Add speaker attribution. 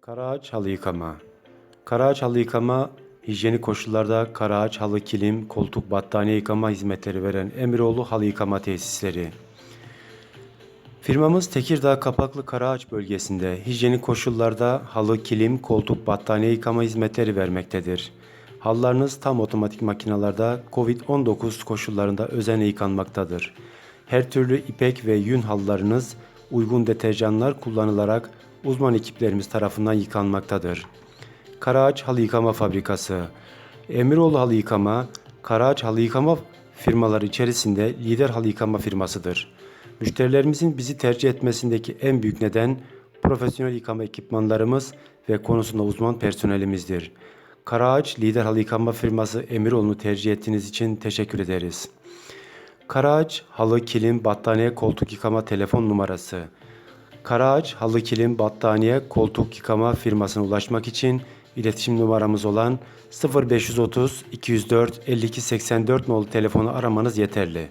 Speaker 1: Karaağaç halı yıkama. Karaağaç halı yıkama, hijyenik koşullarda karaağaç halı kilim, koltuk, battaniye yıkama hizmetleri veren Emiroğlu Halı Yıkama Tesisleri. Firmamız Tekirdağ Kapaklı Karaağaç bölgesinde hijyenik koşullarda halı, kilim, koltuk, battaniye yıkama hizmetleri vermektedir. Halılarınız tam otomatik makinalarda COVID-19 koşullarında özenle yıkanmaktadır. Her türlü ipek ve yün halılarınız uygun deterjanlar kullanılarak uzman ekiplerimiz tarafından yıkanmaktadır. Karaağaç Halı Yıkama Fabrikası Emiroğlu Halı Yıkama, Karaağaç Halı Yıkama firmaları içerisinde lider halı yıkama firmasıdır. Müşterilerimizin bizi tercih etmesindeki en büyük neden profesyonel yıkama ekipmanlarımız ve konusunda uzman personelimizdir. Karaağaç Lider Halı Yıkama firması Emiroğlu'nu tercih ettiğiniz için teşekkür ederiz. Karaağaç Halı Kilim Battaniye Koltuk Yıkama telefon numarası Karaağaç Halı Kilim Battaniye Koltuk Yıkama firmasına ulaşmak için iletişim numaramız olan 0530 204 52 84 nolu telefonu aramanız yeterli.